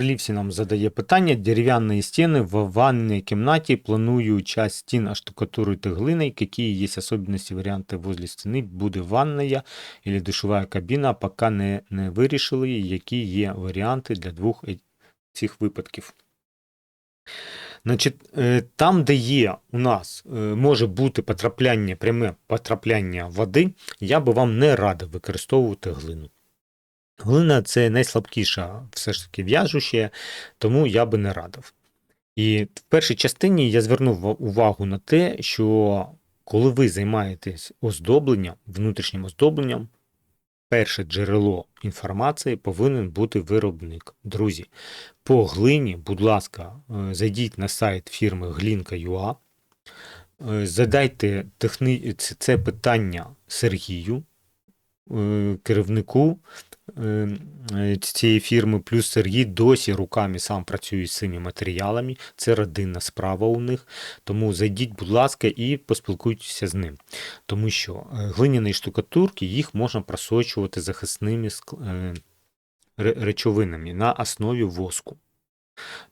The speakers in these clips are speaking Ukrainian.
Лівсі нам задає питання: дерев'яні стіни в ванній кімнаті планую часть стін оштукатурити глиной. Какие есть особенности, варіанти возле стіни? Буде ванная или душова кабіна, поки не, не вирішили, які є варіанти для двох е- цих випадків. Значить, е, там, де є у нас е, може бути потрапляння, пряме потрапляння води, я би вам не радив використовувати глину. Глина це найслабкіша все ж таки в'яжуще, тому я би не радив. І в першій частині я звернув увагу на те, що коли ви займаєтесь оздобленням, внутрішнім оздобленням, перше джерело інформації повинен бути виробник. Друзі, по глині, будь ласка, е, зайдіть на сайт фірми Глінка.ua, е, задайте техни... це- питання Сергію, е, керівнику цієї фірми, плюс Сергій досі руками сам працює з цими матеріалами. Це родинна справа у них. Тому зайдіть, будь ласка, і поспілкуйтеся з ним. Тому що е, глиняні штукатурки їх можна просочувати захисними е, речовинами на основі воску.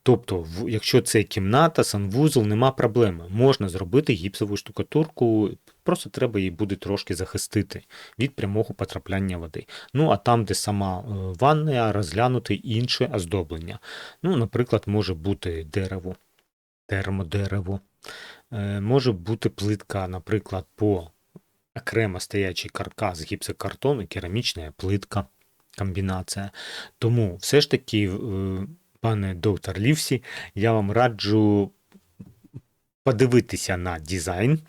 Тобто, якщо це кімната, санвузол, нема проблеми. Можна зробити гіпсову штукатурку, просто треба її буде трошки захистити від прямого потрапляння води. Ну а там, де сама е, ванна, розглянути інше оздоблення. Ну, наприклад, може бути дерево, термодерево, Е, може бути плитка, наприклад, по окремо стоячий каркас гіпсокартон і керамічна плитка комбінація. Тому все ж таки, е, пане доктор Лівсі, я вам раджу подивитися на дизайн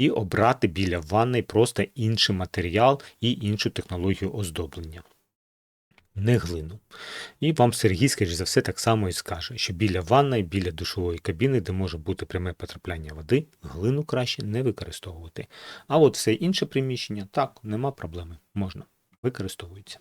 і обрати біля ванни просто інший матеріал і іншу технологію оздоблення. Не глину. І вам Сергій, скоріш за все, так само і скаже, що біля ванни, біля душової кабіни, де може бути пряме потрапляння води, глину краще не використовувати. А от все інше приміщення, так, нема проблеми, можна, використовується.